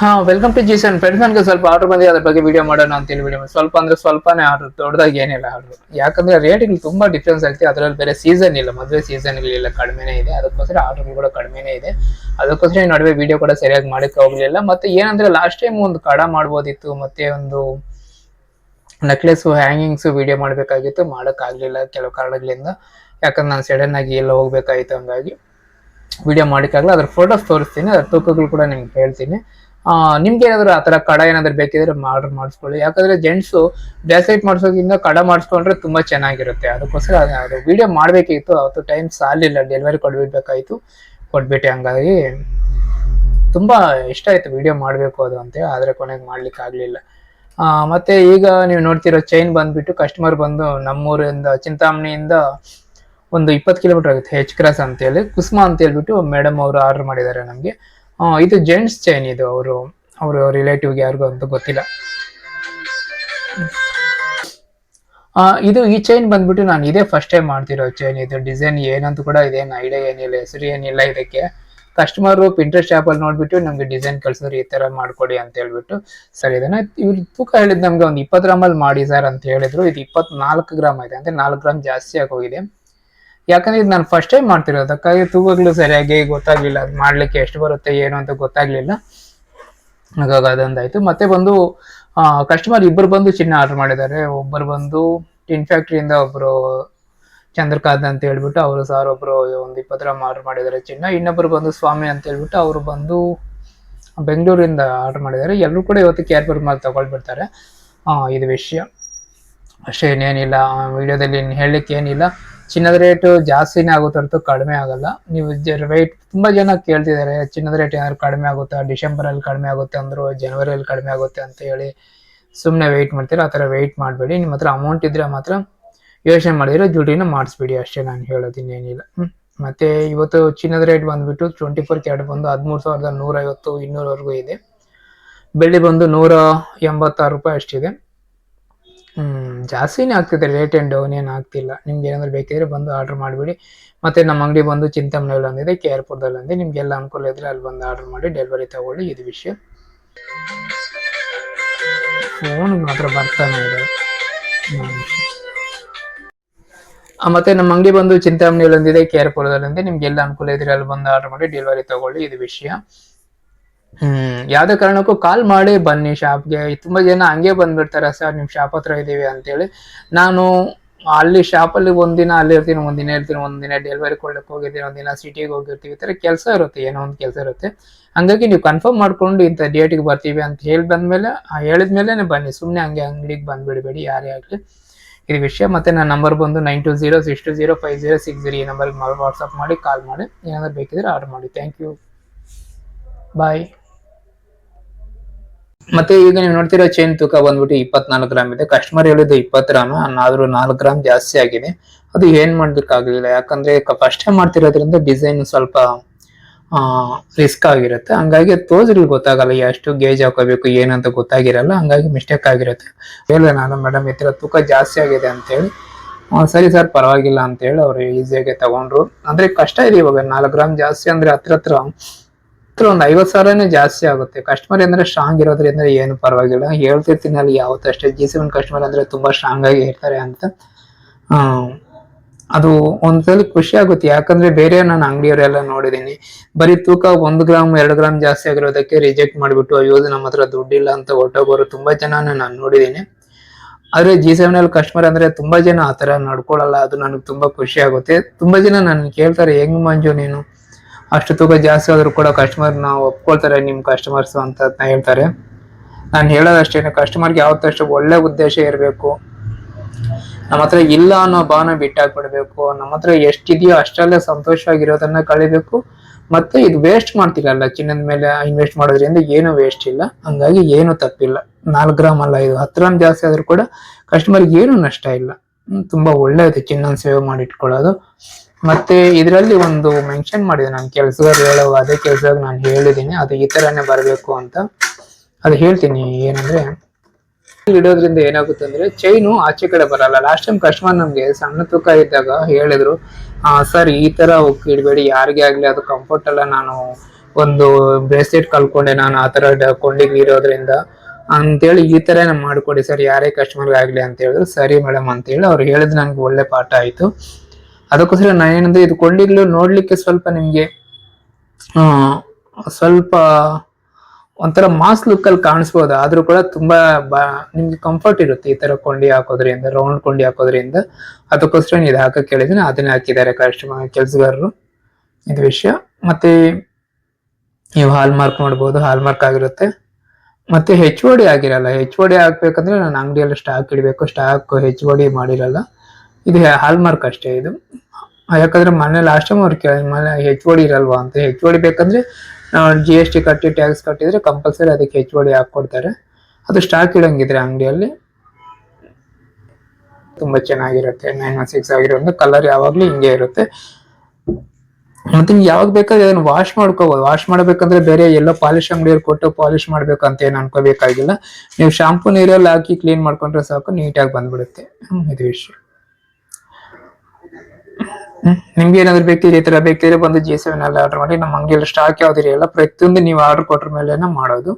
ಹಾ welcome to ಜೀಸನ್ friends ನನಗೆ ಸ್ವಲ್ಪ ಆರ್ಡರ್ ಬಂದಿದೆ. ಅದ್ರ ಬಗ್ಗೆ ವಿಡಿಯೋ ಮಾಡೋಣ ಅಂತ ಹೇಳಿ ವಿಡಿಯೋ ಸ್ವಲ್ಪ ಅಂದ್ರೆ ಸ್ವಲ್ಪನೇ ಆರ್ಡರ್ ದೊಡ್ಡದಾಗಿ ಏನಿಲ್ಲ ಆರ್ಡರ್ ಯಾಕಂದ್ರೆ ರೇಟ್ಗಳು ತುಂಬಾ ಡಿಫ್ರೆನ್ಸ್ ಆಗ್ತಿದೆ. ಅದರಲ್ಲಿ ಬೇರೆ ಸೀಸನ್ ಇಲ್ಲ. ಮದುವೆ ಸೀಸನ್ ಇಲ್ಲ ಕಡಿಮೆನೇ ಇದೆ. ಅದಕ್ಕೋಸ್ಕರ ಆರ್ಡರ್ ಕೂಡ ಕಡಿಮೆನೇ ಇದೆ. ಅದಕ್ಕೋಸ್ಕರ ನಡುವೆ ವಿಡಿಯೋ ಕೂಡ ಸರಿಯಾಗಿ ಮಾಡಕ್ಕೆ ಹೋಗ್ಲಿಲ್ಲ. ಮತ್ತೆ ಏನಂದ್ರೆ ಲಾಸ್ಟ್ ಟೈಮ್ ಒಂದು ಕಡ ಮಾಡ್ಬೋದಿತ್ತು. ಮತ್ತೆ ಒಂದು ನೆಕ್ಲೆಸ್ ಹ್ಯಾಂಗಿಂಗ್ಸ್ ವಿಡಿಯೋ ಮಾಡಬೇಕಾಗಿತ್ತು. ಮಾಡೋಕ್ಕಾಗಲಿಲ್ಲ ಕೆಲವು ಕಾರಣಗಳಿಂದ. ಯಾಕಂದ್ರೆ ನಾನು ಸಡನ್ ಆಗಿ ಎಲ್ಲ ಹೋಗ್ಬೇಕಾಗಿತ್ತು ಹಂಗಾಗಿ. ವಿಡಿಯೋ ಮಾಡೋಕ್ಕಾಗಲ್ಲ ಅದ್ರ ಫೋಟೋಸ್ ತೋರಿಸ್ತೀನಿ. ಅದ್ರ ತೂಕಗಳು ಕೂಡ ನಿಮ್ಗೆ ಹೇಳ್ತೀನಿ. ನಿಮ್ಗೆ ಏನಾದ್ರು ಆ ಕಡ ಏನಾದ್ರು ಬೇಕಿದ್ರೆ ಆರ್ಡರ್ ಮಾಡಿಸ್ಕೊಳ್ಳಿ. ಯಾಕಂದ್ರೆ ಜೆಂಟ್ಸು ಬ್ಯಾಸೈಟ್ ಮಾಡಿಸೋದ್ರಿಂದ ಕಡ ಮಾಡಿಸ್ಕೊಂಡ್ರೆ ತುಂಬಾ ಚೆನ್ನಾಗಿರುತ್ತೆ. ಅದಕ್ಕೋಸ್ಕರ ಅದು- ವಿಡಿಯೋ ಮಾಡಬೇಕಿತ್ತು. ಅವತ್ತು ಟೈಮ್ ಸಾಲಿಲ್ಲ. ಡೆಲಿವರಿ ಕೊಡ್ಬಿಡ್ಬೇಕಾಯ್ತು. ಕೊಟ್ಬಿಟ್ಟೆ ಹಂಗಾಗಿ ತುಂಬಾ ಇಷ್ಟ ಆಯ್ತು ವಿಡಿಯೋ ಮಾಡಬೇಕು ಅದು ಅಂತ ಆದ್ರೆ ಕೊನೆಗೆ ಮಾಡ್ಲಿಕ್ಕೆ ಆಗ್ಲಿಲ್ಲ. ಮತ್ತೆ ಈಗ ನೀವು ನೋಡ್ತಿರೋ ಚೈನ್ ಬಂದ್ಬಿಟ್ಟು ಕಸ್ಟಮರ್ ಬಂದು ನಮ್ಮೂರಿಂದ, ಚಿಂತಾಮಣಿಯಿಂದ ಒಂದು ಇಪ್ಪತ್ತು ಕಿಲೋಮೀಟರ್ ಆಗುತ್ತೆ. ಹೆಚ್ ಕ್ರಾಸ್ ಅಂತೇಳಿ ಕುಸ್ಮಾ ಅಂತ ಹೇಳ್ಬಿಟ್ಟು ಮೇಡಮ್ ಅವರು ಆರ್ಡರ್ ಮಾಡಿದ್ದಾರೆ ನಮಗೆ. ಇದು ಜೆಂಟ್ಸ್ ಚೈನ್ ಇದು ಅವರು ಅವರು ರಿಲೇಟಿವ್ಗೆ ಯಾರಿಗೂ ಅಂತ ಗೊತ್ತಿಲ್ಲ. ಇದು ಈ ಚೈನ್ ಬಂದ್ಬಿಟ್ಟು ನಾನು ಇದೇ ಫಸ್ಟ್ ಟೈಮ್ ಮಾಡ್ತಿರೋ ಚೈನ್ ಇದು. ಡಿಸೈನ್ ಏನಂತ ಕೂಡ ಇದೇನು ಐಡಿಯಾ ಏನಿಲ್ಲ, ಹೆಸರು ಏನಿಲ್ಲ ಇದಕ್ಕೆ. ಕಸ್ಟಮರು ಪಿಂಟ್ರೆಸ್ಟ್ ಆ್ಯಪಲ್ಲಿ ನೋಡ್ಬಿಟ್ಟು ನಮಗೆ ಡಿಸೈನ್ ಕಳ್ಸಿದ್ರೆ ಈ ಥರ ಮಾಡ್ಕೊಡಿ ಅಂತ ಹೇಳ್ಬಿಟ್ಟು ಸರಿ, ಇದನ್ನ ಇವ್ರು ತೂಕ ಹೇಳಿದ್ ನಮ್ಗೆ ಒಂದು ಇಪ್ಪತ್ತು ಗ್ರಾಮಲ್ಲಿ ಮಾಡಿ ಸರ್ ಅಂತ ಹೇಳಿದ್ರು. ಇದು ಇಪ್ಪತ್ನಾಲ್ಕು ಗ್ರಾಮ್ ಇದೆ ಅಂದ್ರೆ ನಾಲ್ಕು ಗ್ರಾಮ್ ಜಾಸ್ತಿ ಆಗೋಗಿದೆ. ಯಾಕಂದ್ರೆ ಇದು ನಾನು ಫಸ್ಟ್ ಟೈಮ್ ಮಾಡ್ತಿರೋದು. ಅದಕ್ಕಾಗಿ ತೂಕಗಳು ಸರಿಯಾಗಿ ಗೊತ್ತಾಗ್ಲಿಲ್ಲ. ಅದು ಮಾಡ್ಲಿಕ್ಕೆ ಎಷ್ಟು ಬರುತ್ತೆ, ಏನು ಅಂತ ಗೊತ್ತಾಗ್ಲಿಲ್ಲ. ಹಾಗಾಗಿ ಅದೊಂದಾಯ್ತು. ಮತ್ತೆ ಬಂದು ಕಸ್ಟಮರ್ ಇಬ್ಬರು ಬಂದು ಚಿನ್ನ ಆರ್ಡರ್ ಮಾಡಿದ್ದಾರೆ. ಒಬ್ಬರು ಬಂದು ಟಿನ್ ಫ್ಯಾಕ್ಟ್ರಿಯಿಂದ ಒಬ್ರು ಚಂದ್ರಕಾಂತ್ ಅಂತ ಹೇಳ್ಬಿಟ್ಟು ಅವರು ಸರ್ ಒಬ್ರು ಒಂದು ಇಪ್ಪತ್ತು ಗ್ರಾಮ್ ಆರ್ಡರ್ ಮಾಡಿದ್ದಾರೆ ಚಿನ್ನ. ಇನ್ನೊಬ್ರು ಬಂದು ಸ್ವಾಮಿ ಅಂತ ಹೇಳ್ಬಿಟ್ಟು ಅವರು ಬಂದು ಬೆಂಗಳೂರಿಂದ ಆರ್ಡರ್ ಮಾಡಿದ್ದಾರೆ. ಎಲ್ಲರೂ ಕೂಡ ಇವತ್ತು ಕೇರ್ಪುರ್ ಮಾಡಿ ತಗೊಳ್ಬಿಡ್ತಾರೆ. ಇದು ವಿಷಯ. ಅಷ್ಟೇ ಇನ್ನೇನಿಲ್ಲ. ವಿಡಿಯೋದಲ್ಲಿ ಇನ್ನು ಹೇಳಲಿಕ್ಕೆ ಏನಿಲ್ಲ. ಚಿನ್ನದ ರೇಟು ಜಾಸ್ತಿನೇ ಆಗುತ್ತೆ ಹೊರತು ಕಡಿಮೆ ಆಗಲ್ಲ. ನೀವು ವೆಯ್ಟ್ ತುಂಬಾ ಜನ ಕೇಳ್ತಿದ್ದಾರೆ, ಚಿನ್ನದ ರೇಟ್ ಏನಾದ್ರು ಕಡಿಮೆ ಆಗುತ್ತಾ? ಡಿಸೆಂಬರ್ ಅಲ್ಲಿ ಕಡಿಮೆ ಆಗುತ್ತೆ ಅಂದ್ರು, ಜನವರಿಯಲ್ಲಿ ಕಡಿಮೆ ಆಗುತ್ತೆ ಅಂತ ಹೇಳಿ ಸುಮ್ಮನೆ ವೆಯ್ಟ್ ಮಾಡ್ತೀರಾ? ಆ ಥರ ವೆಯ್ಟ್ ಮಾಡಬೇಡಿ. ನಿಮ್ಮ ಹತ್ರ ಅಮೌಂಟ್ ಇದ್ರೆ ಮಾತ್ರ ಯೋಚನೆ ಮಾಡಿದ್ರೆ ದುಡ್ಡಿನ ಮಾಡಿಸ್ಬಿಡಿ. ಅಷ್ಟೇ ನಾನು ಹೇಳೋದಿನ್ನೇನಿಲ್ಲ. ಏನಿಲ್ಲ. ಮತ್ತೆ ಇವತ್ತು ಚಿನ್ನದ ರೇಟ್ ಬಂದ್ಬಿಟ್ಟು ಟ್ವೆಂಟಿ ಫೋರ್ ಕ್ಯಾರೆಟ್ ಬಂದು ಹದಿಮೂರು ಸಾವಿರದ ನೂರೈವತ್ತು, ಇನ್ನೂರವರೆಗೂ ಇದೆ. ಬೆಳ್ಳಿ ಬಂದು ನೂರ ಎಂಬತ್ತಾರು ರೂಪಾಯಿ ಅಷ್ಟಿದೆ. ಹ್ಮ್, ಜಾಸ್ತಿನೇ ಆಗ್ತಿದೆ ರೇಟ್ ಆ್ಯಂಡ್ ಡೌನ್ ಏನು ಆಗ್ತಿಲ್ಲ. ನಿಮ್ಗೆ ಏನಾದ್ರು ಬೇಕಿದ್ರೆ ಬಂದು ಆರ್ಡರ್ ಮಾಡಿಬಿಡಿ. ಮತ್ತೆ ನಮ್ಮ ಅಂಗಡಿ ಬಂದು ಚಿಂತಾಮಣಿಯಲ್ಲಿ ಒಂದಿದೆ ಕೆ ಆರ್ ಪುರದಲ್ಲಿ ನಿಮ್ಗೆ ನಿಮ್ಗೆಲ್ಲ ಅನುಕೂಲ ಇದ್ರೆ ಅಲ್ಲಿ ಬಂದು ಆರ್ಡರ್ ಮಾಡಿ ಡೆಲಿವರಿ ತಗೊಳ್ಳಿ, ಇದು ವಿಷಯ. ಫೋನ್ ಮಾತ್ರ ಬರ್ತಾನೆ ಇದೆ. ಮತ್ತೆ ನಮ್ಮ ಅಂಗಡಿ ಬಂದು ಚಿಂತಾಮಣಿಯಲ್ಲಿ ಒಂದಿದೆ ಕೆ ಆರ್ ಪುರದಲ್ಲಿ ನಿಮ್ಗೆ ಎಲ್ಲ ಅನುಕೂಲ ಇದ್ರೆ ಅಲ್ಲಿ ಬಂದು ಆರ್ಡರ್ ಮಾಡಿ ಡೆಲಿವರಿ ತಗೊಳ್ಳಿ, ಇದು ವಿಷಯ. ಹ್ಮ್. ಯಾವ್ದೇ ಕಾರಣಕ್ಕೂ ಕಾಲ್ ಮಾಡಿ ಬನ್ನಿ ಶಾಪ್ಗೆ. ತುಂಬಾ ಜನ ಹಂಗೆ ಬಂದ್ಬಿಡ್ತಾರೆ, ಸರ್, ನಿಮ್ ಶಾಪ್ ಹತ್ರ ಇದೀವಿ ಅಂತೇಳಿ. ನಾನು ಅಲ್ಲಿ ಶಾಪಲ್ಲಿ ಒಂದಿನ ಅಲ್ಲಿ ಇರ್ತೀನಿ ಒಂದಿನ ಇರ್ತೀನಿ ಒಂದಿನ ಡೆಲಿವರಿ ಕೊಡ್ಲಿಕ್ಕೆ ಹೋಗಿರ್ತೀನಿ ಒಂದಿನ ಸಿಟಿಗೆ ಹೋಗಿರ್ತೀವಿ. ಈ ಥರ ಕೆಲಸ ಇರುತ್ತೆ, ಏನೋ ಒಂದು ಕೆಲಸ ಇರುತ್ತೆ. ಹಂಗಾಗಿ ನೀವು ಕನ್ಫರ್ಮ್ ಮಾಡ್ಕೊಂಡು ಇಂಥ ಡೇಟಿಗೆ ಬರ್ತೀವಿ ಅಂತ ಹೇಳಿ ಬಂದಮೇಲೆ ಹೇಳಿದ್ಮೇಲೆ ಬನ್ನಿ. ಸುಮ್ಮನೆ ಹಂಗೆ ಅಂಗಡಿಗೆ ಬಂದ್ಬಿಡಬೇಡಿ, ಯಾರೇ ಆಗಲಿ. ಇದು ವಿಷಯ ಮತ್ತು ನನ್ನ ನಂಬರ್ ಬಂದು nine two zero six two zero five zero six zero ಈ ನಂಬರ್ಗೆ ವಾಟ್ಸಪ್ ಮಾಡಿ ಕಾಲ್ ಮಾಡಿ. ಏನಾದರೂ ಬೇಕಿದ್ರೆ ಆರ್ಡರ್ ಮಾಡಿ. ಥ್ಯಾಂಕ್ ಯು ಬಾಯ್ ಮತ್ತೆ ಈಗ ನೀವು ನೋಡ್ತಿರೋ ಚೈನ್ ತೂಕ ಬಂದ್ಬಿಟ್ಟು ಇಪ್ಪತ್ನಾಲ್ಕು ಗ್ರಾಮ್ ಇದೆ. ಕಸ್ಟಮರ್ ಹೇಳಿದ್ದು ಇಪ್ಪತ್ತು ಗ್ರಾಮ್ ಆದ್ರೂ ನಾಲ್ಕು ಗ್ರಾಮ್ ಜಾಸ್ತಿ ಆಗಿದೆ. ಅದು ಏನ್ ಮಾಡ್ಲಿಕ್ಕಾಗ್ಲಿಲ್ಲ. ಯಾಕಂದ್ರೆ ಫಸ್ಟ್ ಮಾಡ್ತಿರೋದ್ರಿಂದ ಡಿಸೈನ್ ಸ್ವಲ್ಪ ರಿಸ್ಕ್ ಆಗಿರುತ್ತೆ. ಹಂಗಾಗಿ ತೋಜ್ರಿಗೆ ಗೊತ್ತಾಗಲ್ಲ ಎಷ್ಟು ಗೇಜ್ ಹಾಕೋಬೇಕು, ಏನಂತ ಗೊತ್ತಾಗಿರಲ್ಲ. ಹಂಗಾಗಿ ಮಿಸ್ಟೇಕ್ ಆಗಿರುತ್ತೆ. ಹೇಳಿದೆ ನಾನು ಮೇಡಮ್ ಈ ತರ ತೂಕ ಜಾಸ್ತಿ ಆಗಿದೆ ಅಂತೇಳಿ. ಹೇಳಿ ಸರಿ ಸರ್ ಪರವಾಗಿಲ್ಲ ಅಂತ ಹೇಳಿ ಅವ್ರು ಈಸಿಯಾಗಿ ತಗೊಂಡ್ರು. ಅಂದ್ರೆ ಕಷ್ಟ ಇದೆ ಇವಾಗ. ನಾಲ್ಕು ಗ್ರಾಮ್ ಜಾಸ್ತಿ ಅಂದ್ರೆ ಹತ್ರ ಹತ್ರ ಒಂದು ಐವತ್ತು ಸಾವಿರನೇ ಜಾಸ್ತಿ ಆಗುತ್ತೆ. ಕಸ್ಟಮರ್ ಅಂದ್ರೆ ಸ್ಟ್ರಾಂಗ್ ಇರೋದ್ರಿಂದ ಏನು ಪರವಾಗಿಲ್ಲ. ಹೇಳ್ತಿರ್ತೀನಿ ಅಲ್ಲಿ ಯಾವತ್ತು ಅಷ್ಟೇ. ಜಿ ಸೆವೆನ್ ಕಸ್ಟಮರ್ ಅಂದ್ರೆ ತುಂಬಾ ಸ್ಟ್ರಾಂಗ್ ಆಗಿ ಇರ್ತಾರೆ ಅಂತ. ಅದು ಒಂದ್ಸಲಿ ಖುಷಿ ಆಗುತ್ತೆ. ಯಾಕಂದ್ರೆ ಬೇರೆ ನಾನು ಅಂಗಡಿಯವರೆಲ್ಲ ನೋಡಿದೀನಿ ಬರೀ ತೂಕ ಒಂದು ಗ್ರಾಮ್ ಎರಡು ಗ್ರಾಮ್ ಜಾಸ್ತಿ ಆಗಿರೋದಕ್ಕೆ ರಿಜೆಕ್ಟ್ ಮಾಡಿಬಿಟ್ಟು, ಅಯ್ಯೋ ನಮ್ಮ ಹತ್ರ ದುಡ್ಡಿಲ್ಲ ಅಂತ ಹೊಟ್ಟೋಗೋರು ತುಂಬಾ ಜನ ನಾನು ನೋಡಿದ್ದೀನಿ. ಆದ್ರೆ ಜಿ ಸೆವೆನ್ ಅಲ್ಲಿ ಕಸ್ಟಮರ್ ಅಂದ್ರೆ ತುಂಬಾ ಜನ ಆತರ ನಡ್ಕೊಳಲ್ಲ ಅದು ನನಗೆ ತುಂಬಾ ಖುಷಿ ಆಗುತ್ತೆ. ತುಂಬಾ ಜನ ನನ್ ಕೇಳ್ತಾರೆ, ಹೆಂಗ್ ಮಂಜು ನೀನು? ಅಷ್ಟು ತೂಕ ಜಾಸ್ತಿ ಆದರೂ ಕೂಡ ಕಸ್ಟಮರ್ನ ಒಪ್ಕೊಳ್ತಾರೆ ನಿಮ್ಮ ಕಸ್ಟಮರ್ಸ್ ಅಂತ ಹೇಳ್ತಾರೆ. ನಾನು ಹೇಳೋದಷ್ಟೇನೆ ಕಸ್ಟಮರ್ಗೆ ಯಾವತ್ತಷ್ಟು ಒಳ್ಳೆ ಉದ್ದೇಶ ಇರಬೇಕು, ನಮ್ಮ ಹತ್ರ ಇಲ್ಲ ಅನ್ನೋ ಭಾವನೆ ಬಿಟ್ಟಾಕ್ಬಿಡ್ಬೇಕು, ನಮ್ಮ ಹತ್ರ ಎಷ್ಟಿದೆಯೋ ಅಷ್ಟಲ್ಲೇ ಸಂತೋಷವಾಗಿರೋದನ್ನ ಕಳಿಬೇಕು, ಮತ್ತೆ ಇದು ವೇಸ್ಟ್ ಮಾಡ್ತಿಲ್ಲ ಚಿನ್ನದ ಮೇಲೆ ಇನ್ವೆಸ್ಟ್ ಮಾಡೋದ್ರಿಂದ ಏನು ವೇಸ್ಟ್ ಇಲ್ಲ, ಹಂಗಾಗಿ ಏನು ತಪ್ಪಿಲ್ಲ. ನಾಲ್ಕು ಗ್ರಾಮ್ ಅಲ್ಲ, ಇದು ಹತ್ತು ಗ್ರಾಮ್ ಜಾಸ್ತಿ ಆದ್ರೂ ಕೂಡ ಕಸ್ಟಮರ್ಗೆ ಏನು ನಷ್ಟ ಇಲ್ಲ. ತುಂಬಾ ಒಳ್ಳೇದು ಚಿನ್ನ ಸೇವ್ ಮಾಡಿ ಇಟ್ಕೊಳ್ಳೋದು ಮತ್ತೆ ಇದರಲ್ಲಿ ಒಂದು ಮೆನ್ಷನ್ ಮಾಡಿದೆ ನಾನು ಕೆಲಸಗಾರ ಹೇಳೋ ಅದೇ ಕೆಲಸದಾಗ ನಾನು ಹೇಳಿದ್ದೀನಿ ಅದು ಈ ತರನೇ ಬರಬೇಕು ಅಂತ. ಅದು ಹೇಳ್ತೀನಿ ಏನಂದ್ರೆ ಇಡೋದ್ರಿಂದ ಏನಾಗುತ್ತೆ ಅಂದ್ರೆ ಚೈನು ಆಚೆ ಕಡೆ ಬರಲ್ಲ. ಲಾಸ್ಟ್ ಟೈಮ್ ಕಸ್ಟಮರ್ ನಮ್ಗೆ ಸಣ್ಣ ತೂಕ ಇದ್ದಾಗ ಹೇಳಿದ್ರು ಸರ್ ಈ ತರ ಇಡಬೇಡಿ ಯಾರಿಗೆ ಆಗ್ಲಿ ಅದು ಕಂಫರ್ಟ್ ಅಲ್ಲ. ನಾನು ಒಂದು ಬ್ರೇಸ್ಲೆಟ್ ಕಲ್ಕೊಂಡೆ ನಾನು ಆ ತರ ಕೊಂಡಿಗೆ ಇರೋದ್ರಿಂದ. ಅಂತೇಳಿ ಈ ತರ ಮಾಡ್ಕೊಡಿ, ಸರ್, ಯಾರೇ ಕಸ್ಟಮರ್ ಆಗ್ಲಿ ಅಂತ ಹೇಳಿದ್ರು ಸರಿ ಮೇಡಮ್ ಅಂತ ಹೇಳಿ ಅವ್ರು ಹೇಳಿದ್ ನನ್ಗೆ ಒಳ್ಳೆ ಪಾಠ ಆಯ್ತು. ಅದಕ್ಕೋಸ್ಕರ ನಾನು ಏನಂದ್ರೆ ಇದು ಕೊಂಡಿಗ್ಲು ನೋಡ್ಲಿಕ್ಕೆ ಸ್ವಲ್ಪ ನಿಮ್ಗೆ ಸ್ವಲ್ಪ ಒಂಥರ ಮಾಸ್ ಲುಕ್ ಅಲ್ಲಿ ಕಾಣಿಸ್ಬೋದು. ಆದ್ರೂ ಕೂಡ ತುಂಬಾ ನಿಮ್ಗೆ ಕಂಫರ್ಟ್ ಇರುತ್ತೆ ಈ ತರ ಕೊಂಡಿ ಹಾಕೋದ್ರಿಂದ ರೌಂಡ್ ಕೊಂಡಿ ಹಾಕೋದ್ರಿಂದ. ಅದಕ್ಕೋಸ್ಕರ ಇದು ಹಾಕಕ್ಕೆ ಹೇಳಿದ್ರೆ ಅದನ್ನೇ ಹಾಕಿದ್ದಾರೆ ಕಸ್ಟಮರ್, ಕೆಲಸಗಾರರು. ಇದು ವಿಷಯ. ಮತ್ತೆ ನೀವು ಹಾಲ್ ಮಾರ್ಕ್ ಮಾಡ್ಬೋದು ಹಾಲ್ ಮಾರ್ಕ್ ಆಗಿರುತ್ತೆ. ಮತ್ತೆ ಹೆಚ್ ಡಿ ಆಗಿರಲ್ಲ ಹೆಚ್ ಡಿ ಹಾಕ್ಬೇಕಂದ್ರೆ ನಾನು ಅಂಗಡಿಯಲ್ಲಿ ಸ್ಟಾಕ್ ಇಡಬೇಕು ಸ್ಟಾಕ್ ಹೆಚ್ ಡಿ ಮಾಡಿರಲ್ಲ. ಇದು ಹಾಲ್ ಮಾರ್ಕ್ ಅಷ್ಟೇ ಇದು. ಯಾಕಂದ್ರೆ ಮನೆ ಲಾಸ್ಟ್ ಟೈಮ್ ಅವ್ರು ಕೇಳಿ ಮನೆ ಹೆಚ್ ಡಿ ಇರಲ್ವಾ ಅಂತ. ಹೆಚ್ ಡಿ ಬೇಕಂದ್ರೆ ಜಿ ಎಸ್ ಟಿ ಕಟ್ಟಿ ಟ್ಯಾಕ್ಸ್ ಕಟ್ಟಿದ್ರೆ ಕಂಪಲ್ಸರಿ ಅದಕ್ಕೆ ಹೆಚ್ ಡಿ ಹಾಕ್ಕೊಡ್ತಾರೆ. ಅದು ಸ್ಟಾಕ್ ಇಡಂಗಿದ್ರೆ ಅಂಗಡಿಯಲ್ಲಿ. ತುಂಬಾ ಚೆನ್ನಾಗಿರುತ್ತೆ ನೈನ್ ಒನ್ ಸಿಕ್ಸ್ ಆಗಿರೋದ್ರಿಂದ ಕಲರ್ ಯಾವಾಗ್ಲೂ ಹಿಂಗೆ ಇರುತ್ತೆ. ಮತ್ತೆ ಯಾವಾಗ ಬೇಕಾದ್ರೆ ಅದನ್ನ ವಾಶ್ ಮಾಡ್ಕೋಬಹುದು ವಾಶ್ ಮಾಡ್ಬೇಕಂದ್ರೆ ಬೇರೆ ಎಲ್ಲೋ ಪಾಲಿಶ್ ಅಂಗಡಿಯವ್ರು ಕೊಟ್ಟು ಪಾಲಿಶ್ ಮಾಡ್ಬೇಕು ಅಂತ ಏನು ಅನ್ಕೋಬೇಕಾಗಿಲ್ಲ. ನೀವು ಶಾಂಪೂ ನೀರಲ್ಲಿ ಹಾಕಿ ಕ್ಲೀನ್ ಮಾಡ್ಕೊಂಡ್ರೆ ಸಾಕು ನೀಟಾಗಿ ಬಂದ್ಬಿಡುತ್ತೆ. ಇದು ವಿಷಯ ನಿಮ್ಗೆ ಏನಾದ್ರು ಬೇಕಿದ್ರೆ ಈ ತರ ಬೇಕಿದ್ರೆ ಬಂದು ಜಿ ಸೆವೆನ್ ಅಲ್ಲಿ ಆರ್ಡರ್ ಮಾಡಿ ನಮ್ಮ ಅಂಗಡಿಯಲ್ಲಿ ಸ್ಟಾಕ್ ಯಾವ್ದಿರಲ್ಲ ಪ್ರತಿಯೊಂದು ನೀವು ಆರ್ಡರ್ ಕೊಟ್ರ ಮೇಲೆ ಮಾಡೋದು.